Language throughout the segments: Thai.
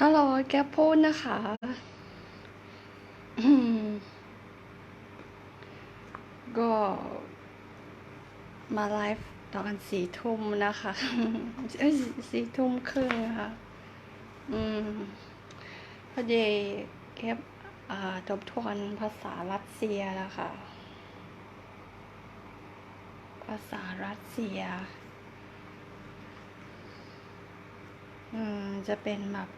ฮัลโหลแกพูดนะคะ ก็มาไลฟ์ตอนสี่ทุ่มนะคะเอ้สี่ทุ่มครึ่งค่ะ อืม พอดีเก็บอ่าทบทวนภาษารัสเซียแล้วค่ะ ภาษารัสเซีย อืม จะเป็นแบบ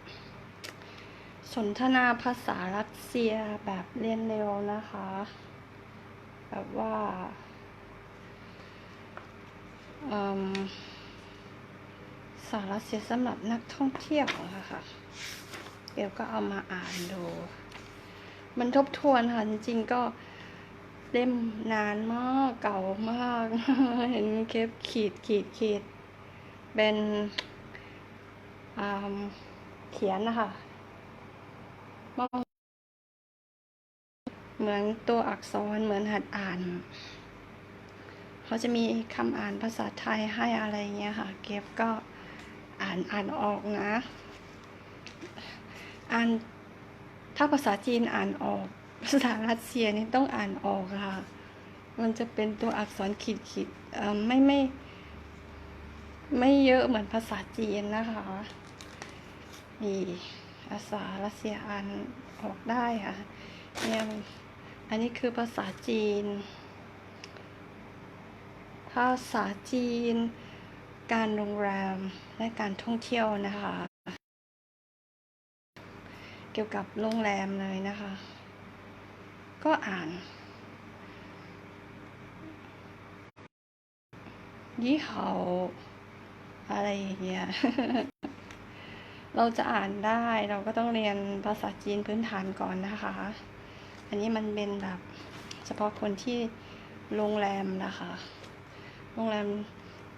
สนทนาภาษารัสเซียแบบเรียนเร็วนะคะ แบบว่าสารัสเซียสำหรับนักท่องเที่ยวอะค่ะ เดี๋ยวก็เอามาอ่านดู มันทบทวนค่ะ จริงๆก็เล่มนานมากเก่ามาก เห็นเคปขีดขีดขีด เป็นเขียนนะคะ เหมือนตัวอักษรเหมือนหัดอ่าน เขาจะมีคำอ่านภาษาไทยให้อะไรเงี้ยค่ะ เก็บก็อ่านอ่านออกนะ อ่านถ้าภาษาจีนอ่านออก ภาษารัสเซียนี่ต้องอ่านออกค่ะ มันจะเป็นตัวอักษรขีดขีดไม่ไม่ ไม่เยอะเหมือนภาษาจีนนะคะนี่ ภาษารัสเซียอ่านออกได้ค่ะเนี่ยอันนี้คือภาษาจีน ภาษาจีน การโรงแรมและการท่องเที่ยวนะคะ เกี่ยวกับโรงแรมเลยนะคะ ก็อ่านยี่เขาอะไรอย่างเงี้ย เราจะอ่านได้เราก็ต้องเรียนภาษาจีนพื้นฐานก่อนนะคะ อันนี้มันเป็นแบบเฉพาะคนที่โรงแรมนะคะ โรงแรม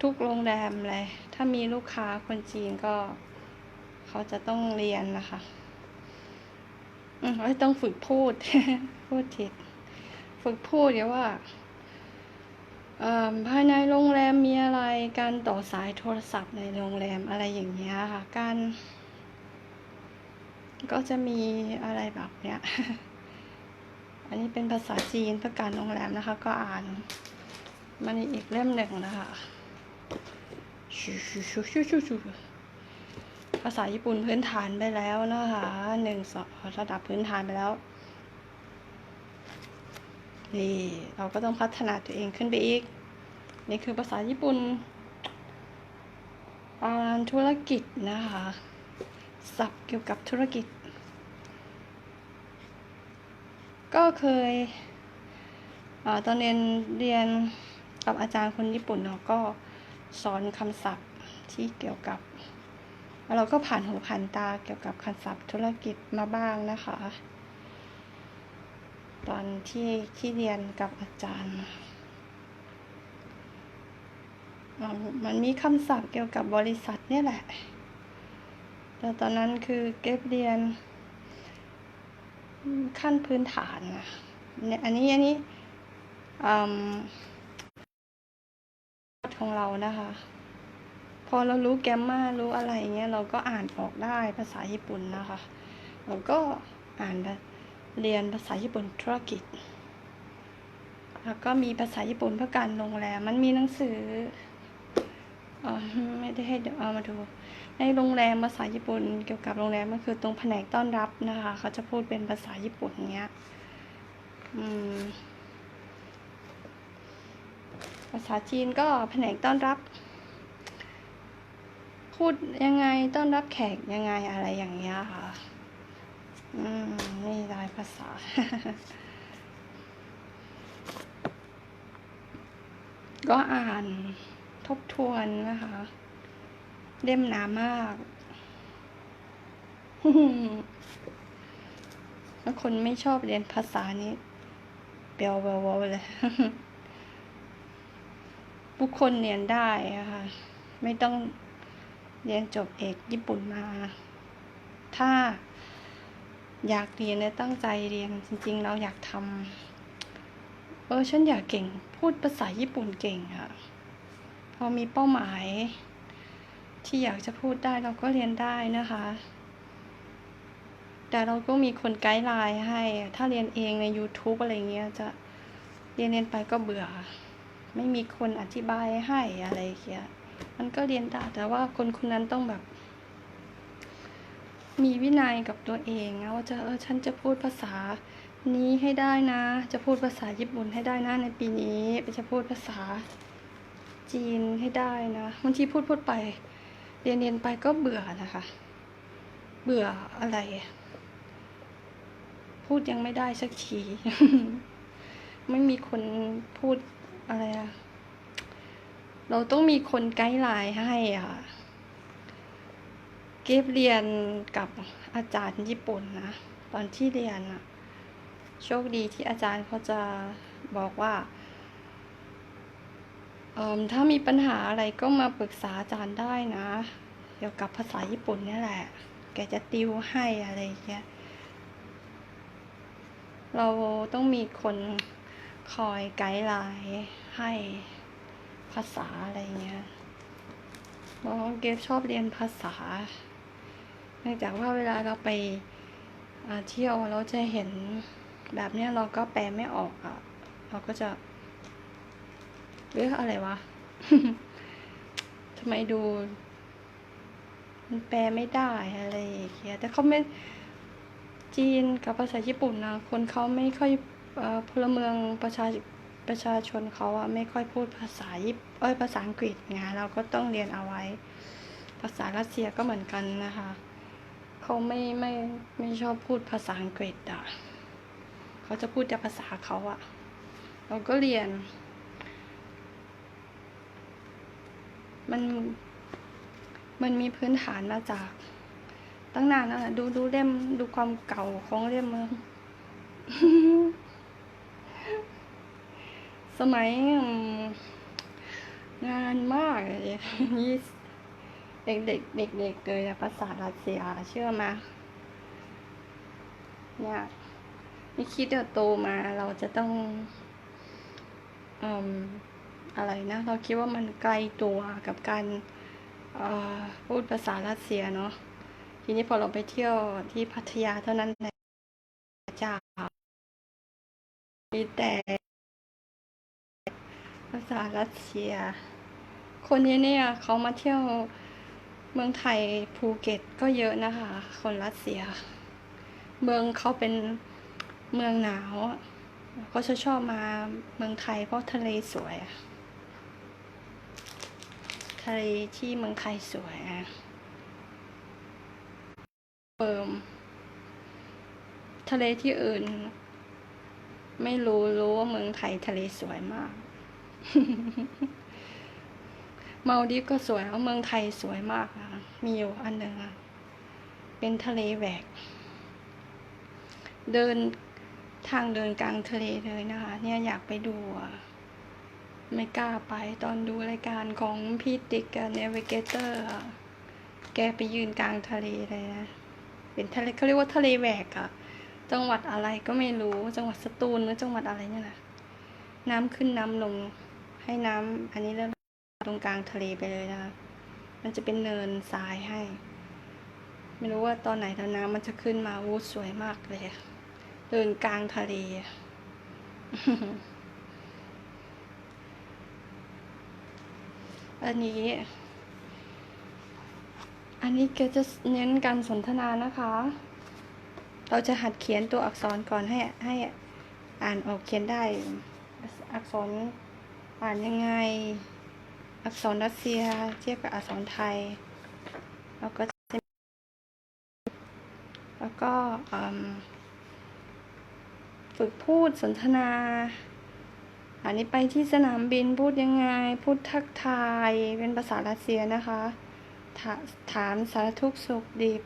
ทุกโรงแรมเลย ถ้ามีลูกค้าคนจีนก็เขาจะต้องเรียนนะคะ อืมเอ้ยต้องฝึกพูด พูดผิด ฝึกพูดเดี๋ยวว่าเอ่อภายในโรงแรมมีอะไร การต่อสายโทรศัพท์ในโรงแรมอะไรอย่างเงี้ยค่ะ การ ก็จะมีอะไรแบบเนี้ย อันนี้เป็นภาษาจีนเพื่อการโรงแรมนะคะ ก็อ่าน มันอีกเล่มหนึ่งนะคะชูชูชูชูชูชูภาษาญี่ปุ่นพื้นฐานไปแล้วนะคะหนึ่งสองระดับพื้นฐานไปแล้ว นี่เราก็ต้องพัฒนาตัวเองขึ้นไปอีก นี่คือภาษาญี่ปุ่นอ่านธุรกิจนะคะ ศัพท์เกี่ยวกับธุรกิจ ก็เคยอตอนเรียนเรียนกับอาจารย์คนญี่ปุ่นเนาะก็สอนคำศัพท์ที่เกี่ยวกับแล้วเราก็ผ่านหูผ่านตาเกี่ยวกับคำศัพท์ธุรกิจมาบ้างนะคะ ตอนที่ที่เรียนกับอาจารย์มันมีคำศัพท์เกี่ยวกับบริษัทเนี่ยแหละ แต่ตอนนั้นคือเก็บเรียน ขั้นพื้นฐานนะเนี่ยอันนี้อันนี้ของเรานะคะ พอเรารู้แกมมารู้อะไรเงี้ยเราก็อ่านออกได้ภาษาญี่ปุ่นนะคะ เราก็อ่านเรียนภาษาญี่ปุ่นธุรกิจ แล้วก็มีภาษาญี่ปุ่นเพื่อการโรงแรมมันมีหนังสือ ไม่ได้ให้เดี๋ยวเอามาดู ในโรงแรมภาษาญี่ปุ่น เกี่ยวกับโรงแรมก็คือตรงแผนกต้อนรับนะคะ เขาจะพูดเป็นภาษาญี่ปุ่นเงี้ยอืมภาษาจีนก็แผนกต้อนรับ พูดยังไงต้อนรับแขกยังไงอะไรอย่างเงี้ยค่ะ อืมนี่ลายภาษาก็อ่าน บทวนนะคะ เล่มหนามากถ้าคนไม่ชอบเรียนภาษานี้เปรียวเวาๆเลยบุคคลเรียนได้ะค่ะ ไม่ต้องเรียนจบเอกญี่ปุ่นมา ถ้าอยากเรียนและตั้งใจเรียนจริง ๆ เราอยากทำเออฉันอยากเก่ง พูดภาษาญี่ปุ่นเก่งค่ะ อมีเป้าหมาย ที่อยากจะพูดได้เราก็เรียนได้นะคะ แต่เราก็มีคนไกด์ไลน์ให้ ถ้าเรียนเองใน YouTube อะไรเงี้ยจะเรียนเรียนไปก็เบื่อ ไม่มีคนอธิบายให้อะไรเงี้ยมันก็เรียนได้แต่ว่าคนคนนั้นต้องแบบ มีวินัยกับตัวเองนะว่าจะเออฉันจะพูดภาษานี้ให้ได้นะ จะพูดภาษาญี่ปุ่นให้ได้นะในปีนี้จะพูดภาษา จีนให้ได้นะบางทีพูดพูดไป เรียนเรียนไปก็เบื่อนะคะ เบื่ออะไร พูดยังไม่ได้สักทีไม่มีคนพูดอะไรอะเราต้องมีคนไกด์ไลน์ให้อะ เก็บเรียนกับอาจารย์ญี่ปุ่นนะ ตอนที่เรียนอะโชคดีที่อาจารย์เขาจะบอกว่า ถ้ามีปัญหาอะไรก็มาปรึกษาอาจารย์ได้นะ เกี่ยวกับภาษาญี่ปุ่นนี่แหละ แกจะติวให้อะไรเงี้ย เราต้องมีคนคอยไกด์ไลน์ให้ภาษาอะไรเงี้ยเพราะเกฟชอบเรียนภาษา เนื่องจากว่าเวลาเราไปเที่ยวเราจะเห็นแบบเนี้ยเราก็แปลไม่ออกอะ เราก็จะ เอ๊ะอะไรวะทำไมดู มันแปลไม่ได้อะไรอย่างเงี้ยแต่เขาไม่จีนกับภาษาญี่ปุ่นนะคนเขาไม่ค่อยอพลเมืองประชาประชาชนเขาอะไม่ค่อยพูดภาษาญี่เอ้ยภาษาอังกฤษไงเราก็ต้องเรียนเอาไว้ ภาษารัสเซียก็เหมือนกันนะคะเขาไม่ไม่ไม่ชอบพูดภาษาอังกฤษอะเขาจะพูดแต่ภาษาเขาอะเราก็เรียน มันมันมีพื้นฐานมาจาก ตั้งนานแล้วนะดูดูเล่มดูความเก่าของเล่มเมืองสมัยงานมากยี่สิบเด็กเด็กเด็กเด็กเลยภาษารัสเซียเชื่อมาเนี่ยไม่คิดว่าโตมาเราจะต้อง อืม อะไรนะ เราคิดว่ามันไกลตัวกับการพูดภาษารัสเซียเนาะทีนี้พอเราไปเที่ยวที่พัทยาเท่านั้นแหละจ้ามีแต่ภาษารัสเซีย คนนี้เนี่ยเขามาเที่ยวเมืองไทยภูเก็ตก็เยอะนะคะ คนรัสเซีย เมืองเขาเป็นเมืองหนาว ก็จะชอบมาเมืองไทยเพราะทะเลสวยอะะเลที่เมืองไทยสวยอะเปิมทะเลที่อื่น ไม่รู้รู้ว่าเมืองไทยทะเลสวยมาก เมาดีฟก็สวยแล้วเมืองไทยสวยมากนะมีอยู่อันหนึ่งอะเป็นทะเลแหวก เดินทางเดินกลางทะเลเลยนะคะ เนี่ยอยากไปดูอะ ไม่กล้าไปตอนดูรายการของพี่ติ๊กกับเนวิเกเตอร์แกไปยืนกลางทะเลเลยนะ เป็นทะเลเขาเรียกว่าทะเลแหวกอะจังหวัดอะไรก็ไม่รู้ จังหวัดสตูลหรือจังหวัดอะไรเนี่ยนะน้ำขึ้นน้ำลง ให้น้ำอันนี้แล้วตรงกลางทะเลไปเลยนะคะ มันจะเป็นเนินทรายให้ ไม่รู้ว่าตอนไหนตอนน้ำมันจะขึ้นมาวูดสวยมากเลย เดินกลางทะเล อันนี้ อันนี้ก็จะเน้นการสนทนานะคะ เราจะหัดเขียนตัวอักษรก่อนให้ให้อ่านออกเขียนได้ อักษรอ่านยังไง อักษรรัสเซียเทียบกับอักษรไทย แล้วก็แล้วก็ฝึกพูดสนทนา อันนี้ไปที่สนามบินพูดยังไง พูดทักทายเป็นภาษารัสเซียนะคะถาถามสารทุกสุขดิบ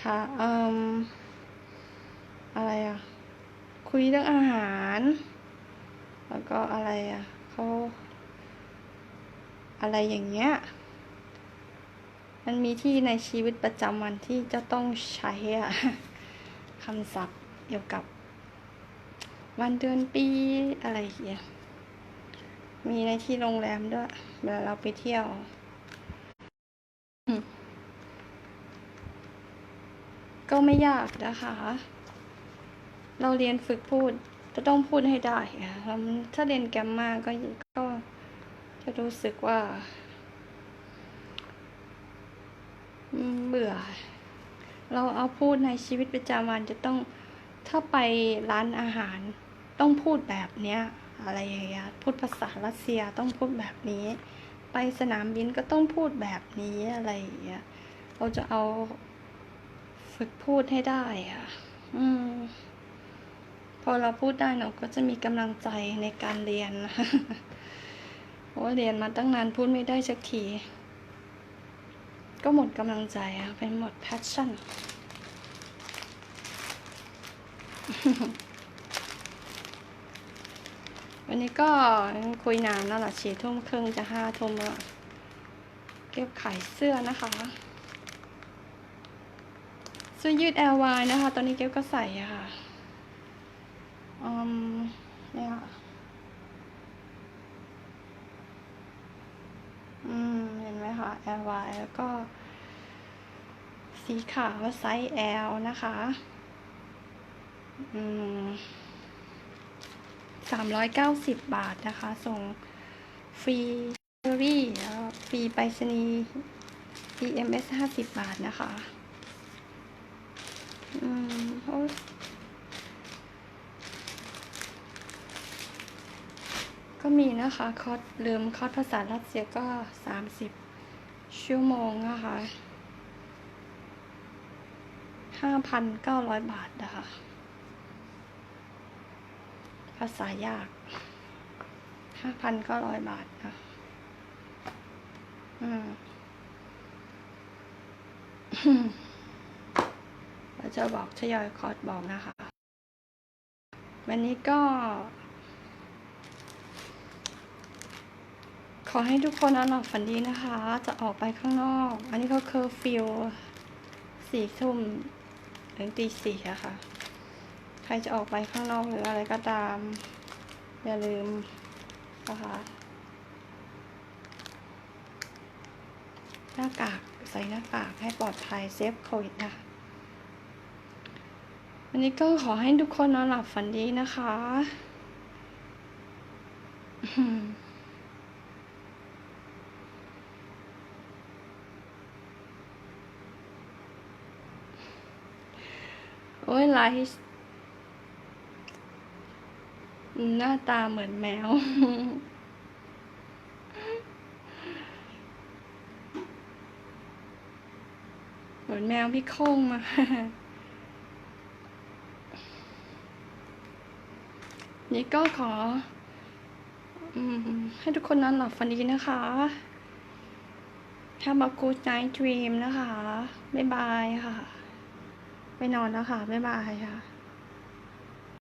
ถาอืมอะไรอะคุยเรื่องอาหาร แล้วก็อะไรอะเขาอะไรอย่างเงี้ย มันมีที่ในชีวิตประจำวันที่จะต้องใช้อะคำศัพท์เกี่ยวกับ วันเดือนปีอะไรอย่างเงี้ยมีในที่โรงแรมด้วยเวลาเราไปเที่ยวก็ไม่ยากนะคะ เราเรียนฝึกพูดจะต้องพูดให้ได้ค่ะถ้าเรียนแกรมมาก็ก็จะรู้สึกว่า เบื่อ เราเอาพูดในชีวิตประจำวันจะต้องถ้าไปร้านอาหาร ต้องพูดแบบเนี้ยอะไรอย่างเงี้ยพูดภาษารัสเซียต้องพูดแบบนี้ ไปสนามบินก็ต้องพูดแบบนี้อะไรอย่างเงี้ยเราจะเอาฝึกพูดให้ได้อะอืม พอเราพูดได้เราก็จะมีกำลังใจในการเรียนเพราะเรียนมาตั้งนานพูดไม่ได้สักที ก็หมดกำลังใจอะเป็นหมด passion วันนี้ก็คุยนานแล้วล่ะสี่ทุ่มครึ่งจะห้าทุ่มแล้วเก็บขายเสื้อนะคะเสื้อยืด LY นะคะ ตอนนี้เก็บก็ใส่อะค่ะอืมเนี่ยค่ะอืมเห็นไหมคะ LY แล้วก็ สีขาวไซส์ L นะคะ อืม สามร้อยเก้าสิบบาทนะคะ ส่งฟรีเดลิเวอรี่แล้วฟรีไปรษณีย์ EMS ห้าสิบบาทนะคะ อืมโอ้ก็มีนะคะคอร์สลืมคอร์สภาษารัสเซียก็สามสิบชั่วโมงนะคะห้าพันเก้าร้อยบาทนะคะาษายากห้าพันเก้าร้อยบาทนะอืมเราจะบอกทยอยคอร์สบอกนะคะ วันนี้ก็ ขอให้ทุกคนนอนหลับฝันดีนะคะ จะออกไปข้างนอก อันนี้ก็เคอร์ฟิวสี่ทุ่มถึงตีสี่อะค่ะ ใครจะออกไปข้างนอกหรืออะไรก็ตาม อย่าลืมนะคะหน้ากากใส่หน้ากากให้ปลอดภัยเซฟโควิดนะคะวันนี้ก็ขอให้ทุกคนนอนหลับฝันดีนะคะ โอ้ยไลฟ์ หน้าตาเหมือนแมว เหมือนแมวพี่โค้งมานี่ก็ขออให้ทุกคนนอนหลับฝันดีนะคะ Have a good night dream นะคะ บ๊ายบายค่ะ ไปนอนแล้วค่ะ บ๊ายบายค่ะ